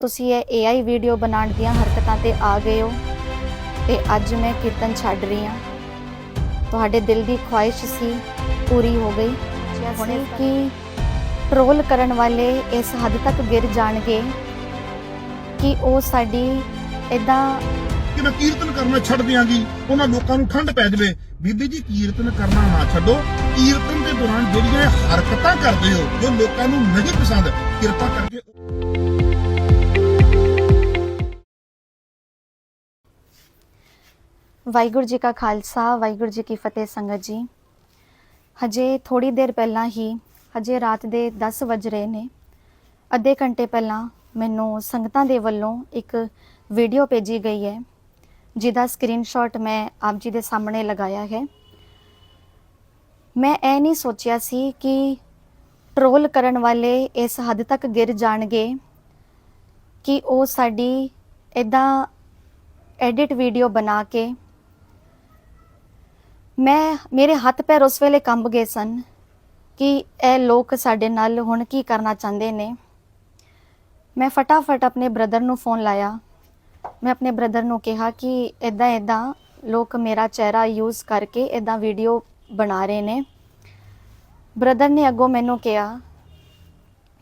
ਤੁਸੀਂ ਇਹ AI video ਬਣਾਉਣ ਦੀਆਂ ਹਰਕਤਾਂ ਤੇ ਆ ਗਏ ਹੋ ਤੇ ਅੱਜ ਮੈਂ ਕੀਰਤਨ ਛੱਡ ਰਹੀ ਹਾਂ। ਤੁਹਾਡੇ ਦਿਲ ਦੀ ਖੁਆਇਸ਼ ਸੀ ਪੂਰੀ ਹੋ ਗਈ। ਹੁਣੇ ਕਿ ਟਰੋਲ ਕਰਨ ਵਾਲੇ ਇਸ ਹੱਦ ਤੱਕ ਗਿਰ ਜਾਣਗੇ ਕਿ ਉਹ ਸਾਡੀ ਇਦਾਂ ਕਿ ਮੈਂ ਕੀਰਤਨ ਕਰਨਾ ਛੱਡ ਦਿਆਂਗੀ ਉਹਨਾਂ ਲੋਕਾਂ ਨੂੰ ਠੰਡ ਪੈ ਜਾਵੇ। ਬੀਬੀ ਜੀ ਕੀਰਤਨ ਕਰਨਾ ਨਾ ਛੱਡੋ। ਕੀਰਤਨ ਦੇ ਦੌਰਾਨ ਜਿਹੜੀਆਂ ਹਰਕਤਾਂ ਕਰਦੇ ਹੋ ਜੋ ਲੋਕਾਂ ਨੂੰ ਨਹੀਂ ਪਸੰਦ ਕਿਰਪਾ ਕਰਕੇ ਵਾਹਿਗੁਰੂ ਜੀ ਕਾ ਖਾਲਸਾ, ਵਾਹਿਗੁਰੂ ਜੀ ਕੀ ਫਤਿਹ ਸੰਗਤ ਜੀ। ਹਜੇ ਥੋੜੀ ਦੇਰ ਪਹਿਲਾਂ ਹੀ, ਹਜੇ ਰਾਤ ਦੇ 10 ਵਜ ਰਹੇ ਨੇ। ਅੱਧੇ ਘੰਟੇ ਪਹਿਲਾਂ ਮੈਨੂੰ ਸੰਗਤਾਂ ਦੇ ਵੱਲੋਂ ਇੱਕ ਵੀਡੀਓ ਭੇਜੀ ਗਈ ਹੈ, ਜਿਹਦਾ ਸਕਰੀਨਸ਼ਾਟ ਮੈਂ ਆਪ ਜੀ ਦੇ ਸਾਹਮਣੇ ਲਗਾਇਆ ਹੈ। ਮੈਂ ਇਹ ਨਹੀਂ ਸੋਚਿਆ ਸੀ ਕਿ ਟਰੋਲ ਕਰਨ ਵਾਲੇ ਇਸ ਹੱਦ ਤੱਕ ਗਿਰ ਜਾਣਗੇ ਕਿ ਉਹ ਸਾਡੀ ਇਦਾਂ ਐਡਿਟ ਵੀਡੀਓ ਬਣਾ ਕੇ ਮੈਂ ਮੇਰੇ ਹੱਥ ਪੈਰ ਉਸ ਵੇਲੇ ਕੰਬ ਗਏ ਸਨ ਕਿ ਇਹ ਲੋਕ ਸਾਡੇ ਨਾਲ ਹੁਣ ਕੀ ਕਰਨਾ ਚਾਹੁੰਦੇ ਨੇ। ਮੈਂ ਫਟਾਫਟ ਆਪਣੇ ਬ੍ਰਦਰ ਨੂੰ ਫੋਨ ਲਾਇਆ। ਮੈਂ ਆਪਣੇ ਬ੍ਰਦਰ ਨੂੰ ਕਿਹਾ ਕਿ ਇਦਾਂ ਇਦਾਂ ਲੋਕ ਮੇਰਾ ਚਿਹਰਾ ਯੂਜ਼ ਕਰਕੇ ਇਦਾਂ ਵੀਡੀਓ ਬਣਾ ਰਹੇ ਨੇ। ਬ੍ਰਦਰ ਨੇ ਅੱਗੋਂ ਮੈਨੂੰ ਕਿਹਾ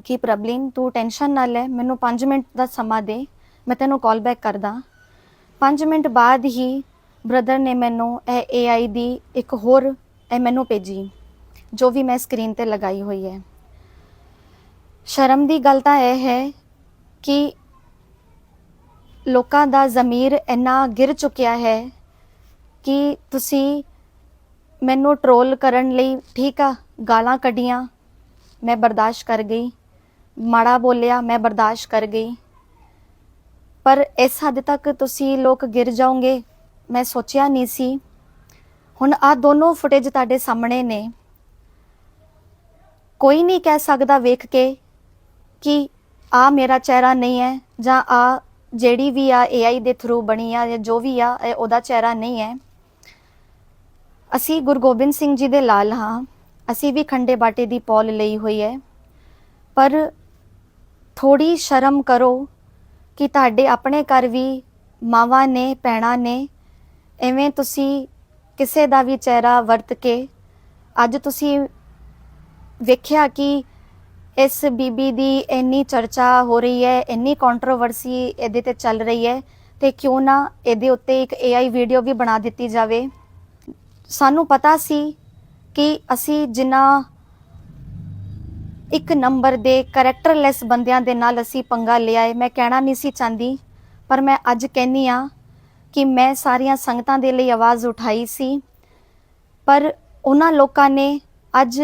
ਕਿ ਪ੍ਰਬਲੀਨ, ਤੂੰ ਟੈਨਸ਼ਨ ਨਾ ਲੈ, ਮੈਨੂੰ 5 ਮਿੰਟ ਦਾ ਸਮਾਂ ਦੇ, ਮੈਂ ਤੈਨੂੰ ਕਾਲ ਬੈਕ ਕਰਦਾ। 5 ਮਿੰਟ ਬਾਅਦ ਹੀ ਬ੍ਰਦਰ ਨੇ ਮੈਨੂੰ ਇਹ AI ਦੀ ਇੱਕ ਹੋਰ ਇਹ ਮੈਨੂੰ ਭੇਜੀ, ਜੋ ਵੀ ਮੈਂ ਸਕਰੀਨ ਤੇ ਲਗਾਈ ਹੋਈ ਹੈ। ਸ਼ਰਮ ਦੀ ਗੱਲ ਤਾਂ ਇਹ ਹੈ ਕਿ ਲੋਕਾਂ ਦਾ ਜ਼ਮੀਰ ਇੰਨਾ ਗਿਰ ਚੁੱਕਿਆ ਹੈ ਕਿ ਤੁਸੀਂ ਮੈਨੂੰ ਟਰੋਲ ਕਰਨ ਲਈ ਠੀਕ ਆ, ਗਾਲਾਂ ਕੱਢੀਆਂ, ਮੈਂ ਬਰਦਾਸ਼ਤ ਕਰ ਗਈ, ਮਾੜਾ ਬੋਲਿਆ, ਮੈਂ ਬਰਦਾਸ਼ਤ ਕਰ ਗਈ। ਪਰ ਇਸ ਹੱਦ ਤੱਕ ਤੁਸੀਂ ਲੋਕ ਗਿਰ ਜਾਓਗੇ ਮੈਂ ਸੋਚਿਆ ਨਹੀਂ ਸੀ। ਹੁਣ ਆ ਦੋਨੋਂ ਫੁਟੇਜ ਤੁਹਾਡੇ ਸਾਹਮਣੇ ਨੇ। ਕੋਈ ਨਹੀਂ ਕਹਿ ਸਕਦਾ ਵੇਖ ਕੇ ਕਿ ਆ ਮੇਰਾ ਚਿਹਰਾ ਨਹੀਂ ਹੈ ਜਾਂ ਆ ਜਿਹੜੀ ਵੀ ਆ AI ਦੇ ਥਰੂ ਬਣੀ ਆ ਜਾਂ ਜੋ ਵੀ ਆ, ਇਹ ਉਹਦਾ ਚਿਹਰਾ ਨਹੀਂ ਹੈ। ਅਸੀਂ ਗੁਰੂ ਗੋਬਿੰਦ ਸਿੰਘ ਜੀ ਦੇ ਲਾਲ ਹਾਂ। ਅਸੀਂ ਵੀ ਖੰਡੇ ਬਾਟੇ ਦੀ ਪੌਲ ਲਈ ਹੋਈ ਹੈ। ਪਰ ਥੋੜੀ ਸ਼ਰਮ ਕਰੋ ਕਿ ਤੁਹਾਡੇ ਆਪਣੇ ਘਰ ਵੀ ਮਾਵਾਂ ਨੇ ਪੈਣਾ ਨੇ ਐਵੇਂ ਤੁਸੀਂ ਕਿਸੇ ਦਾ ਵੀ ਚਿਹਰਾ ਵਰਤ ਕੇ ਅੱਜ ਤੁਸੀਂ ਵੇਖਿਆ ਕਿ ਇਸ ਬੀਬੀ ਦੀ ਇੰਨੀ ਚਰਚਾ ਹੋ ਰਹੀ ਹੈ, ਇੰਨੀ ਕੰਟਰੋਵਰਸੀ ਇਹਦੇ ਤੇ ਚੱਲ ਰਹੀ ਹੈ ਤੇ ਕਿਉਂ ਨਾ ਇਹਦੇ ਉੱਤੇ ਇੱਕ AI ਵੀਡੀਓ ਵੀ ਬਣਾ ਦਿੱਤੀ ਜਾਵੇ। ਸਾਨੂੰ ਪਤਾ ਸੀ ਕਿ ਅਸੀਂ ਜਿੰਨਾ ਇੱਕ ਨੰਬਰ ਦੇ ਕੈਰੈਕਟਰਲੈਸ ਬੰਦਿਆਂ ਦੇ ਨਾਲ ਅਸੀਂ ਪੰਗਾ ਲਿਆ ਹੈ। ਮੈਂ ਕਹਿਣਾ ਨਹੀਂ ਸੀ ਚਾਹੁੰਦੀ, ਪਰ ਮੈਂ ਅੱਜ ਕਹਿੰਨੀ ਆ ਕਿ ਮੈਂ ਸਾਰੀਆਂ ਸੰਗਤਾਂ ਦੇ ਲਈ ਆਵਾਜ਼ ਉਠਾਈ ਸੀ। ਪਰ ਉਹਨਾਂ ਲੋਕਾਂ ਨੇ ਅੱਜ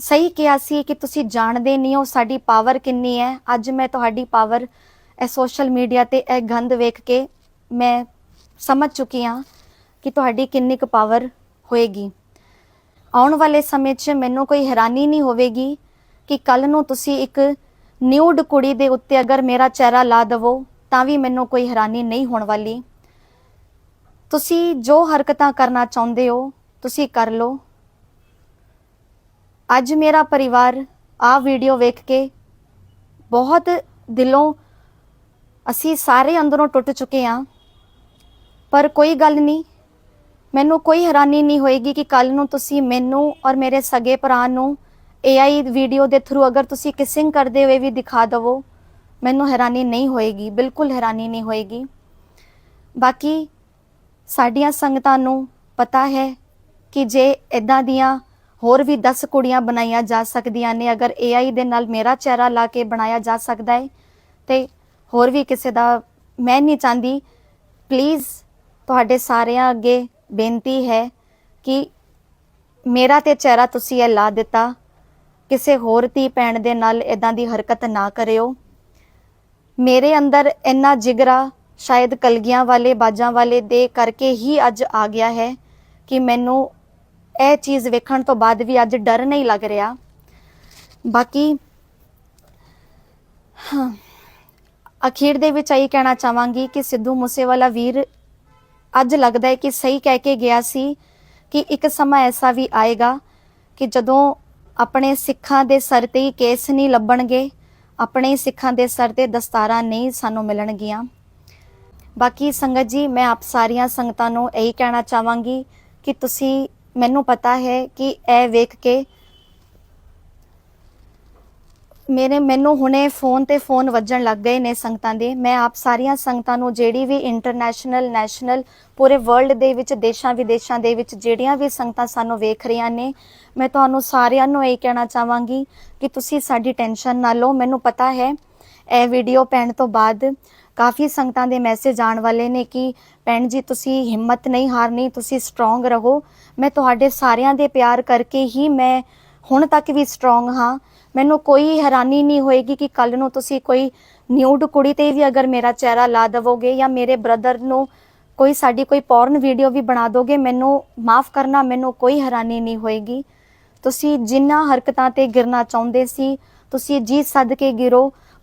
ਸਹੀ ਕਿਹਾ ਸੀ ਕਿ ਤੁਸੀਂ ਜਾਣਦੇ ਨਹੀਂ ਹੋ ਸਾਡੀ ਪਾਵਰ ਕਿੰਨੀ ਹੈ। ਅੱਜ ਮੈਂ ਤੁਹਾਡੀ ਪਾਵਰ ਇਹ ਸੋਸ਼ਲ ਮੀਡੀਆ ਤੇ ਇਹ ਗੰਦ ਵੇਖ ਕੇ ਮੈਂ ਸਮਝ ਚੁੱਕੀ ਹਾਂ ਕਿ ਤੁਹਾਡੀ ਕਿੰਨੀ ਕੁ ਪਾਵਰ ਹੋਏਗੀ। ਆਉਣ ਵਾਲੇ ਸਮੇਂ 'ਚ ਮੈਨੂੰ ਕੋਈ ਹੈਰਾਨੀ ਨਹੀਂ ਹੋਵੇਗੀ ਕਿ ਕੱਲ ਨੂੰ ਤੁਸੀਂ ਇੱਕ ਨਿਊਡ ਕੁੜੀ ਦੇ ਉੱਤੇ ਅਗਰ ਮੇਰਾ ਚਿਹਰਾ ਲਾ ਦਵੋ, ਤਾਂ ਵੀ ਮੈਨੂੰ ਕੋਈ ਹੈਰਾਨੀ ਨਹੀਂ ਹੋਣ ਵਾਲੀ। ਤੁਸੀਂ ਜੋ ਹਰਕਤਾਂ ਕਰਨਾ ਚਾਹੁੰਦੇ ਹੋ, ਤੁਸੀਂ ਕਰ ਲਓ। ਅੱਜ ਮੇਰਾ ਪਰਿਵਾਰ ਆ ਵੀਡੀਓ ਵੇਖ ਕੇ ਬਹੁਤ ਦਿਲੋਂ ਅਸੀਂ ਸਾਰੇ ਅੰਦਰੋਂ ਟੁੱਟ ਚੁੱਕੇ ਹਾਂ। ਪਰ ਕੋਈ ਗੱਲ ਨਹੀਂ, ਮੈਨੂੰ ਕੋਈ ਹੈਰਾਨੀ ਨਹੀਂ ਹੋਏਗੀ ਕਿ ਕੱਲ ਨੂੰ ਤੁਸੀਂ ਮੈਨੂੰ ਔਰ ਮੇਰੇ ਸਗੇ ਭਰਾ ਨੂੰ AI ਵੀਡੀਓ ਦੇ ਥਰੂ ਅਗਰ ਤੁਸੀਂ ਕਿਸਿੰਗ ਕਰਦੇ ਹੋਏ ਵੀ ਦਿਖਾ ਦਵੋ, ਮੈਨੂੰ ਹੈਰਾਨੀ ਨਹੀਂ ਹੋਏਗੀ, ਬਿਲਕੁਲ ਹੈਰਾਨੀ ਨਹੀਂ ਹੋਏਗੀ। ਬਾਕੀ ਸਾਡੀਆਂ ਸੰਗਤਾਂ ਨੂੰ ਪਤਾ ਹੈ ਕਿ ਜੇ ਇਦਾਂ ਦੀਆਂ ਹੋਰ ਵੀ 10 ਕੁੜੀਆਂ ਬਣਾਈਆਂ ਜਾ ਸਕਦੀਆਂ ਨੇ, ਅਗਰ AI ਦੇ ਨਾਲ ਮੇਰਾ ਚਿਹਰਾ ਲਾ ਕੇ ਬਣਾਇਆ ਜਾ ਸਕਦਾ ਹੈ, ਤੇ ਹੋਰ ਵੀ ਕਿਸੇ ਦਾ ਮੈਂ ਨਹੀਂ ਚਾਹੁੰਦੀ। ਪਲੀਜ਼ ਤੁਹਾਡੇ ਸਾਰਿਆਂ ਅੱਗੇ ਬੇਨਤੀ ਹੈ ਕਿ ਮੇਰਾ ਤੇ ਚਿਹਰਾ ਤੁਸੀਂ ਇਹ ਲਾ ਦਿੱਤਾ। ਕਿਸੇ ਹੋਰ ਧੀ ਭੈਣ ਦੇ ਨਾਲ ਇਦਾਂ ਦੀ ਹਰਕਤ ਨਾ ਕਰਿਓ। ਮੇਰੇ ਅੰਦਰ ਇੰਨਾ ਜਿਗਰਾ ਸ਼ਾਇਦ ਕਲਗੀਆਂ ਵਾਲੇ, ਬਾਜਾਂ ਵਾਲੇ ਦੇ ਕਰਕੇ ਹੀ ਅੱਜ ਆ ਗਿਆ ਹੈ ਕਿ ਮੈਨੂੰ ਇਹ ਚੀਜ਼ ਵੇਖਣ ਤੋਂ ਬਾਅਦ ਵੀ ਅੱਜ ਡਰ ਨਹੀਂ ਲੱਗ ਰਿਹਾ। ਬਾਕੀ, ਹਾਂ, ਅਖੀਰ ਦੇ ਵਿੱਚ ਇਹ ਕਹਿਣਾ ਚਾਹਾਂਗੀ ਕਿ ਸਿੱਧੂ ਮੂਸੇਵਾਲਾ ਵੀਰ ਅੱਜ ਲੱਗਦਾ ਹੈ ਕਿ ਸਹੀ ਕਹਿ ਕੇ ਗਿਆ ਸੀ ਕਿ ਇੱਕ ਸਮਾਂ ਐਸਾ ਵੀ ਆਏਗਾ ਕਿ ਜਦੋਂ ਆਪਣੇ ਸਿੱਖਾਂ ਦੇ ਸਰ ਤੇ ਹੀ ਕੇਸ ਨਹੀਂ ਲੱਭਣਗੇ, ਆਪਣੇ ਸਿੱਖਾਂ ਦੇ ਸਰ ਤੇ ਦਸਤਾਰਾਂ ਨਹੀਂ ਸਾਨੂੰ ਮਿਲਣਗੀਆਂ। ਬਾਕੀ ਸੰਗਤ ਜੀ, ਮੈਂ ਆਪ ਸਾਰੀਆਂ ਸੰਗਤਾਂ ਨੂੰ ਇਹੀ ਕਹਿਣਾ ਚਾਹਾਂਗੀ ਕਿ ਤੁਸੀਂ, ਮੈਨੂੰ ਪਤਾ ਹੈ ਕਿ ਇਹ ਵੇਖ ਕੇ ਮੇਰੇ, ਮੈਨੂੰ ਹੁਣੇ ਫੋਨ ਤੇ ਫੋਨ ਵੱਜਣ ਲੱਗ ਗਏ ਨੇ ਸੰਗਤਾਂ ਦੇ। ਮੈਂ ਆਪ ਸਾਰੀਆਂ ਸੰਗਤਾਂ ਨੂੰ ਜਿਹੜੀ ਵੀ ਇੰਟਰਨੈਸ਼ਨਲ ਨੈਸ਼ਨਲ ਪੂਰੇ ਵਰਲਡ ਦੇ ਵਿੱਚ, ਦੇਸ਼ਾਂ ਵਿਦੇਸ਼ਾਂ ਦੇ ਵਿੱਚ ਜਿਹੜੀਆਂ ਵੀ ਸੰਗਤਾਂ ਸਾਨੂੰ ਵੇਖ ਰਹੀਆਂ ਨੇ, ਮੈਂ ਤੁਹਾਨੂੰ ਸਾਰਿਆਂ ਨੂੰ ਇਹ ਕਹਿਣਾ ਚਾਹਾਂਗੀ ਕਿ ਤੁਸੀਂ ਸਾਡੀ ਟੈਨਸ਼ਨ ਨਾ ਲਓ। ਮੈਨੂੰ ਪਤਾ ਹੈ, ਇਹ ਵੀਡੀਓ ਪੈਣ ਤੋਂ ਬਾਅਦ ਕਾਫੀ ਸੰਗਤਾਂ ਦੇ ਮੈਸੇਜ ਆਉਣ ਵਾਲੇ ਨੇ ਕਿ ਭੈਣ ਜੀ, ਤੁਸੀਂ ਹਿੰਮਤ ਨਹੀਂ ਹਾਰਨੀ, ਤੁਸੀਂ ਸਟਰੋਂਗ ਰਹੋ। ਮੈਂ ਤੁਹਾਡੇ ਸਾਰਿਆਂ ਦੇ ਪਿਆਰ ਕਰਕੇ ਹੀ ਮੈਂ ਹੁਣ ਤੱਕ ਵੀ ਸਟਰੋਂਗ ਹਾਂ। ਮੈਨੂੰ ਕੋਈ ਹੈਰਾਨੀ ਨਹੀਂ ਹੋਏਗੀ ਕਿ ਕੱਲ ਨੂੰ ਤੁਸੀਂ ਕੋਈ ਨਿਊਡ ਕੁੜੀ ਤੇ ਵੀ ਅਗਰ ਮੇਰਾ ਚਿਹਰਾ ਲਾ ਦਵੋਗੇ ਜਾਂ ਮੇਰੇ ਬ੍ਰਦਰ ਨੂੰ ਕੋਈ ਸਾਡੀ ਕੋਈ ਪੋਰਨ ਵੀਡੀਓ ਵੀ ਬਣਾ ਦੋਗੇ, ਮੈਨੂੰ ਮਾਫ ਕਰਨਾ, ਮੈਨੂੰ ਕੋਈ ਹੈਰਾਨੀ ਨਹੀਂ ਹੋਏਗੀ। ਤੁਸੀਂ ਜਿੰਨਾ ਹਰਕਤਾਂ ਤੇ ਗਿਰਨਾ ਚਾਹੁੰਦੇ ਸੀ, ਤੁਸੀਂ ਜੀ ਸੱਦ ਕੇ ਗਿਰੋ।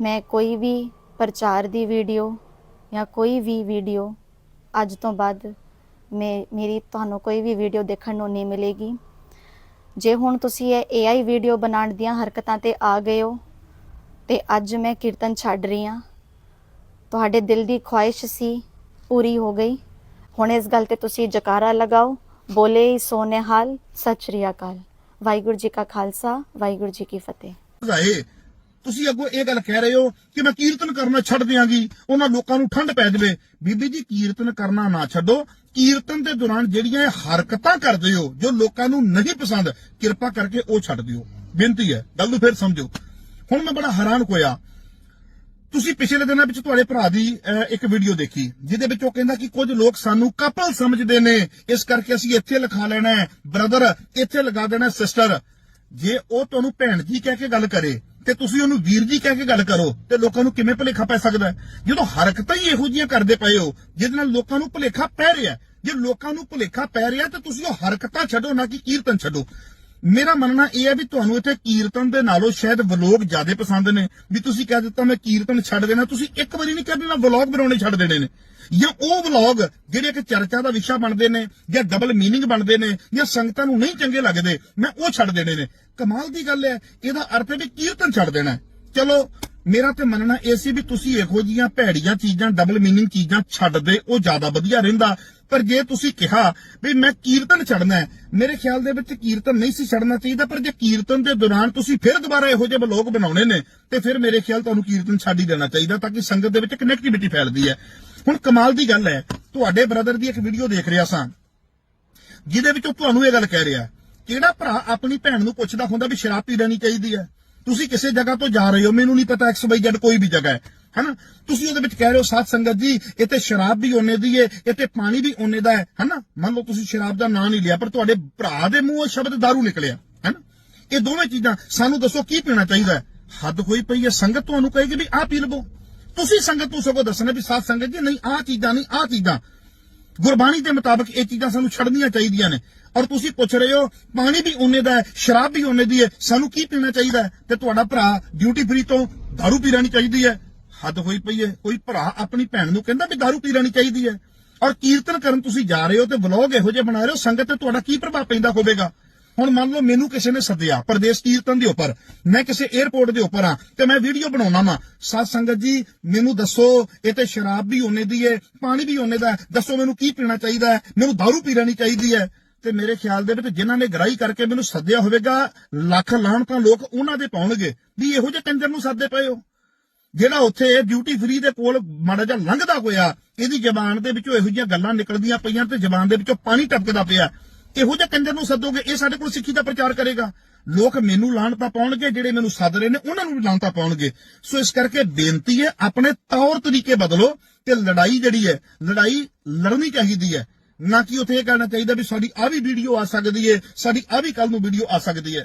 ਮੈਂ ਕੋਈ ਵੀ ਪ੍ਰਚਾਰ ਦੀ ਵੀਡੀਓ ਜਾਂ ਕੋਈ ਵੀ ਵੀਡੀਓ ਅੱਜ ਤੋਂ ਬਾਅਦ ਮੈਂ, ਮੇਰੀ ਤੁਹਾਨੂੰ ਕੋਈ ਵੀ ਵੀਡੀਓ ਦੇਖਣ ਨੂੰ ਨਹੀਂ ਮਿਲੇਗੀ। ਜੇ ਹੁਣ ਤੁਸੀਂ ਇਹ AI ਵੀਡੀਓ ਬਣਾਉਣ ਦੀਆਂ ਹਰਕਤਾਂ ਤੇ ਆ ਗਏ ਹੋ, ਤੇ ਅੱਜ ਮੈਂ ਕੀਰਤਨ ਛੱਡ ਰਹੀ ਹਾਂ। ਤੁਹਾਡੇ ਦਿਲ ਦੀ ਖੁਆਇਸ਼ ਸੀ, ਪੂਰੀ ਹੋ ਗਈ। ਹੁਣ ਇਸ ਗੱਲ ਤੇ ਤੁਸੀਂ ਜਕਾਰਾ ਲਗਾਓ। ਬੋਲੇ ਸੋ ਨਿਹਾਲ ਸਤਿ ਸ਼੍ਰੀ ਅਕਾਲ। ਵਾਹਿਗੁਰੂ ਜੀ ਕਾ ਖਾਲਸਾ, ਵਾਹਿਗੁਰੂ ਜੀ ਕੀ ਫਤਿਹ। ਭਗਾਏ ਤੁਸੀਂ ਅੱਗੋਂ ਇਹ ਗੱਲ ਕਹਿ ਰਹੇ ਹੋ ਕਿ ਮੈਂ ਕੀਰਤਨ ਕਰਨਾ ਛੱਡ ਦਿਆਂਗੀ, ਉਹਨਾਂ ਲੋਕਾਂ ਨੂੰ ਠੰਡ ਪੈ ਜਾਵੇ। ਬੀਬੀ ਜੀ, ਕੀਰਤਨ ਕਰਨਾ ਨਾ ਛੱਡੋ। ਕੀਰਤਨ ਦੇ ਦੌਰਾਨ ਜਿਹੜੀਆਂ ਹਰਕਤਾਂ ਕਰਦੇ ਹੋ, ਜੋ ਲੋਕਾਂ ਨੂੰ ਨਹੀਂ ਪਸੰਦ, ਕਿਰਪਾ ਕਰਕੇ ਉਹ ਛੱਡ ਦਿਓ। ਬੇਨਤੀ ਹੈ, ਗੱਲ ਨੂੰ ਫਿਰ ਸਮਝੋ। ਹੁਣ ਮੈਂ ਬੜਾ ਹੈਰਾਨ ਹੋਇਆ। ਤੁਸੀਂ ਪਿਛਲੇ ਦਿਨਾਂ ਵਿੱਚ ਤੁਹਾਡੇ ਭਰਾ ਦੀ ਇੱਕ ਵੀਡੀਓ ਦੇਖੀ, ਜਿਹਦੇ ਵਿੱਚ ਉਹ ਕਹਿੰਦਾ ਕਿ ਕੁਝ ਲੋਕ ਸਾਨੂੰ ਕਪਲ ਸਮਝਦੇ ਨੇ। ਇਸ ਕਰਕੇ ਅਸੀਂ ਇੱਥੇ ਲਿਖਾ ਲੈਣਾ ਹੈ ਬ੍ਰਦਰ ਇੱਥੇ ਲਗਾ ਦੇਣਾ ਸਿਸਟਰ ਜੇ ਉਹ ਤੁਹਾਨੂੰ ਭੈਣ ਜੀ ਕਹਿ ਕੇ ਗੱਲ ਕਰੇ ਤੇ ਤੁਸੀਂ ਉਹਨੂੰ ਵੀਰ ਜੀ ਕਹਿ ਕੇ ਗੱਲ ਕਰੋ ਤੇ ਲੋਕਾਂ ਨੂੰ ਕਿਵੇਂ ਭੁਲੇਖਾ ਪੈ ਸਕਦਾ ਜਦੋਂ ਹਰਕਤਾਂ ਹੀ ਇਹੋ ਜਿਹੀਆਂ ਕਰਦੇ ਪਏ ਹੋ, ਜਿਹਦੇ ਨਾਲ ਲੋਕਾਂ ਨੂੰ ਭੁਲੇਖਾ ਪੈ ਰਿਹਾ ਜੇ ਲੋਕਾਂ ਨੂੰ ਭੁਲੇਖਾ ਪੈ ਰਿਹਾ, ਤੇ ਤੁਸੀਂ ਉਹ ਹਰਕਤਾਂ ਛੱਡੋ, ਨਾ ਕਿ ਕੀਰਤਨ ਛੱਡੋ। ਮੇਰਾ ਮੰਨਣਾ ਇਹ ਹੈ ਵੀ ਤੁਹਾਨੂੰ ਇੱਥੇ ਕੀਰਤਨ ਦੇ ਨਾਲੋਂ ਸ਼ਾਇਦ ਵਲੋਗ ਜ਼ਿਆਦਾ ਪਸੰਦ ਨੇ। ਵੀ ਤੁਸੀਂ ਕਹਿ ਦਿੱਤਾ ਮੈਂ ਕੀਰਤਨ ਛੱਡ ਦੇਣਾ, ਤੁਸੀਂ ਇੱਕ ਵਾਰੀ ਨਹੀਂ ਕਿਹਾ ਵੀ ਮੈਂ ਵਲੋਗ ਬਣਾਉਣੇ ਛੱਡ ਦੇਣੇ ਨੇ। ਜਾਂ ਉਹ ਵਲੌਗ ਜਿਹੜੇ ਇੱਕ ਚਰਚਾ ਦਾ ਵਿਸ਼ਾ ਬਣਦੇ ਨੇ, ਜਾਂ ਡਬਲ ਮੀਨਿੰਗ ਬਣਦੇ ਨੇ, ਜਾਂ ਸੰਗਤਾਂ ਨੂੰ ਨਹੀਂ ਚੰਗੇ ਲੱਗਦੇ, ਮੈਂ ਉਹ ਛੱਡ ਦੇਣੇ ਨੇ। ਕਮਾਲ ਦੀ ਗੱਲ ਹੈ, ਇਹਦਾ ਅਰਥ ਹੈ ਵੀ ਕੀਰਤਨ ਛੱਡ ਦੇਣਾ। ਚਲੋ ਮੇਰਾ ਤੇ ਮੰਨਣਾ ਇਹ ਸੀ ਵੀ ਤੁਸੀਂ ਇਹੋ ਜੀਆਂ ਭੈੜੀਆਂ ਚੀਜ਼ਾਂ ਡਬਲ ਮੀਨਿੰਗ ਚੀਜ਼ਾਂ ਛੱਡ ਦੇ, ਉਹ ਜ਼ਿਆਦਾ ਵਧੀਆ ਰਹਿੰਦਾ। ਪਰ ਜੇ ਤੁਸੀਂ ਕਿਹਾ ਵੀ ਮੈਂ ਕੀਰਤਨ ਛੱਡਣਾ ਮੇਰੇ ਖਿਆਲ ਦੇ ਵਿੱਚ ਕੀਰਤਨ ਨਹੀਂ ਸੀ ਛੱਡਣਾ ਚਾਹੀਦਾ, ਪਰ ਜੇ ਕੀਰਤਨ ਦੇ ਦੌਰਾਨ ਤੁਸੀਂ ਫਿਰ ਦੁਬਾਰਾ ਇਹੋ ਜਿਹੇ ਬਲੌਗ ਬਣਾਉਣੇ ਨੇ, ਤੇ ਫਿਰ ਮੇਰੇ ਖਿਆਲ ਤੁਹਾਨੂੰ ਕੀਰਤਨ ਛੱਡ ਹੀ ਦੇਣਾ ਚਾਹੀਦਾ, ਤਾਂ ਕਿ ਸੰਗਤ ਦੇ ਵਿੱਚ ਕਨੈਕਟੀਵਿਟੀ ਫੈਲਦੀ ਹੈ। ਹੁਣ ਕਮਾਲ ਦੀ ਗੱਲ ਹੈ, ਤੁਹਾਡੇ ਬ੍ਰਦਰ ਦੀ ਇੱਕ ਵੀਡੀਓ ਦੇਖ ਰਿਹਾ ਸਾਂ, ਜਿਹਦੇ ਵਿੱਚ ਉਹ ਤੁਹਾਨੂੰ ਇਹ ਗੱਲ ਕਹਿ ਰਿਹਾ, ਕਿਹੜਾ ਭਰਾ ਆਪਣੀ ਭੈਣ ਨੂੰ ਪੁੱਛਦਾ ਹੁੰਦਾ ਵੀ ਸ਼ਰਾਬ ਪੀ ਲੈਣੀ ਚਾਹੀਦੀ ਹੈ? ਤੁਸੀਂ ਕਿਸੇ ਜਗ੍ਹਾ ਤੋਂ ਜਾ ਰਹੇ ਹੋ, ਮੈਨੂੰ ਨਹੀਂ ਪਤਾ ਐਕਸ ਵਾਈ ਜ਼ੈਡ ਕੋਈ ਵੀ ਜਗ੍ਹਾ ਹੈ, ਹਨਾ? ਤੁਸੀਂ ਉਹਦੇ ਵਿੱਚ ਕਹਿ ਰਹੇ ਹੋ, ਸਾਧ ਸੰਗਤ ਜੀ, ਇੱਥੇ ਸ਼ਰਾਬ ਵੀ ਉਹਨੇ ਦੀ ਹੈ ਇੱਥੇ ਪਾਣੀ ਵੀ ਉਹਨੇ ਦਾ ਹੈ, ਹਨਾ? ਮੰਨ ਲਓ ਤੁਸੀਂ ਸ਼ਰਾਬ ਦਾ ਨਾਂ ਨਹੀਂ ਲਿਆ, ਪਰ ਤੁਹਾਡੇ ਭਰਾ ਦੇ ਮੂੰਹੋਂ ਸ਼ਬਦ दारू ਨਿਕਲਿਆ, ਹਨਾ? ਇਹ ਦੋਵੇਂ ਚੀਜ਼ਾਂ, ਸਾਨੂੰ ਦੱਸੋ ਕੀ ਪੀਣਾ ਚਾਹੀਦਾ ਹੈ? ਹੱਦ ਹੋਈ ਪਈ ਹੈ, ਸੰਗਤ ਤੁਹਾਨੂੰ ਕਹੇਗੀ ਵੀ ਆਹ ਪੀ ਲਵੋ। ਤੁਸੀਂ ਸੰਗਤ ਨੂੰ ਸਗੋਂ ਦੱਸਣਾ ਵੀ ਸਾਧ ਸੰਗਤ ਜੀ, ਨਹੀਂ, ਆਹ ਚੀਜ਼ਾਂ, ਨਹੀਂ, ਆਹ ਚੀਜ਼ਾਂ। ਗੁਰਬਾਣੀ ਦੇ ਮੁਤਾਬਕ ਇਹ ਚੀਜ਼ਾਂ ਸਾਨੂੰ ਛੱਡਣੀਆਂ ਚਾਹੀਦੀਆਂ ਨੇ। ਔਰ ਤੁਸੀਂ ਪੁੱਛ ਰਹੇ ਹੋ, ਪਾਣੀ ਵੀ ਉਹਨੇ ਦਾ ਸ਼ਰਾਬ ਵੀ ਉਹਨੇ ਦੀ ਹੈ, ਸਾਨੂੰ ਕੀ ਪੀਣਾ ਚਾਹੀਦਾ ਹੈ? ਤੇ ਤੁਹਾਡਾ ਭਰਾ ਡਿਊਟੀ ਫਰੀ ਤੋਂ दारू ਪੀ ਰਹਿਣੀ ਚਾਹੀਦੀ ਹੈ। ਹੱਦ ਹੋਈ ਪਈ ਹੈ, ਕੋਈ ਭਰਾ ਆਪਣੀ ਭੈਣ ਨੂੰ ਕਹਿੰਦਾ ਵੀ दारू ਪੀ ਲੈਣੀ ਚਾਹੀਦੀ ਹੈ। ਔਰ ਕੀਰਤਨ ਕਰਨ ਤੁਸੀਂ ਜਾ ਰਹੇ ਹੋ ਤੇ ਵਲੌਗ ਇਹੋ ਜਿਹਾ ਬਣਾ ਰਹੇ ਹੋ, ਸੰਗਤ ਤੇ ਤੁਹਾਡਾ ਕੀ ਪ੍ਰਭਾਵ ਪੈਂਦਾ ਹੋਵੇਗਾ? ਹੁਣ ਮੰਨ ਲਓ ਮੈਨੂੰ ਕਿਸੇ ਨੇ ਸੱਦਿਆ, ਪ੍ਰਦੇਸ਼ ਕੀਰਤਨ ਦੇ ਉੱਪਰ, ਮੈਂ ਕਿਸੇ 에어ਪੋਰਟ ਦੇ ਉੱਪਰ ਆ ਤੇ ਮੈਂ ਵੀਡੀਓ ਬਣਾਉਣਾ ਵਾ। ਸਾਧ ਸੰਗਤ ਜੀ, ਮੈਨੂੰ ਦੱਸੋ, ਇਹ ਤੇ ਸ਼ਰਾਬ ਵੀ ਉਹਨੇ ਦੀ ਹੈ, ਪਾਣੀ ਵੀ ਉਹਨੇ ਦਾ ਦੱਸੋ ਮੈਨੂੰ ਕੀ ਪੀਣਾ ਚਾਹੀਦਾ ਹੈ? ਮੈਨੂੰ दारू ਪੀ ਲੈਣੀ ਚਾਹੀਦੀ ਹੈ। ਤੇ ਮੇਰੇ ਖਿਆਲ ਦੇ ਵਿੱਚ ਜਿਨ੍ਹਾਂ ਨੇ ਗ੍ਰਾਈ ਕਰਕੇ ਮੈਨੂੰ ਸੱਦਿਆ ਹੋਵੇਗਾ, ਲੱਖ ਲਾਣ ਤਾਂ ਲੋਕ ਉਹਨਾਂ ਦੇ ਪਾਉਣਗੇ, ਵੀ ਇਹੋ ਜਿਹੇ ਕੰਜਰ ਨੂੰ ਸੱਦੇ ਪਏ ਹੋ। ਜਿਹੜਾ ਉੱਥੇ ਡਿਊਟੀ ਫ੍ਰੀ ਦੇ ਕੋਲ ਮਾੜਾ ਜਿਹਾ ਲੰਘਦਾ ਹੋਇਆ, ਇਹਦੀ ਜ਼ਬਾਨ ਦੇ ਵਿੱਚੋਂ ਇਹੋ ਜਿਹੀਆਂ ਗੱਲਾਂ ਨਿਕਲਦੀਆਂ ਪਈਆਂ ਤੇ ਜ਼ਬਾਨ ਦੇ ਵਿੱਚੋਂ ਪਾਣੀ ਟਪਕਦਾ ਪਿਆ। ਇਹੋ ਜਿਹੇ ਕੰਜਰ ਨੂੰ ਸੱਦੋਗੇ, ਇਹ ਸਾਡੇ ਕੋਲ ਸਿੱਖੀ ਦਾ ਪ੍ਰਚਾਰ ਕਰੇਗਾ। ਲੋਕ ਮੈਨੂੰ ਲਾਣਤਾ ਪਾਉਣਗੇ, ਜਿਹੜੇ ਮੈਨੂੰ ਸੱਦ ਰਹੇ ਨੇ, ਉਹਨਾਂ ਨੂੰ ਵੀ ਲਾਣਤਾ ਪਾਉਣਗੇ। ਸੋ ਇਸ ਕਰਕੇ ਬੇਨਤੀ ਹੈ, ਆਪਣੇ ਤੌਰ ਤਰੀਕੇ ਬਦਲੋ ਤੇ ਲੜਾਈ ਜਿਹੜੀ ਹੈ, ਲੜਾਈ ਲੜਨੀ ਚਾਹੀਦੀ ਹੈ। ਨਾ ਕਿ ਉਥੇ ਇਹ ਕਹਿਣਾ ਚਾਹੀਦਾ ਵੀ ਸਾਡੀ ਆ ਵੀ ਵੀਡੀਓ ਆ ਸਕਦੀ ਏ, ਸਾਡੀ ਆ ਵੀ ਕੱਲ ਨੂੰ ਵੀਡੀਓ ਆ ਸਕਦੀ ਏ।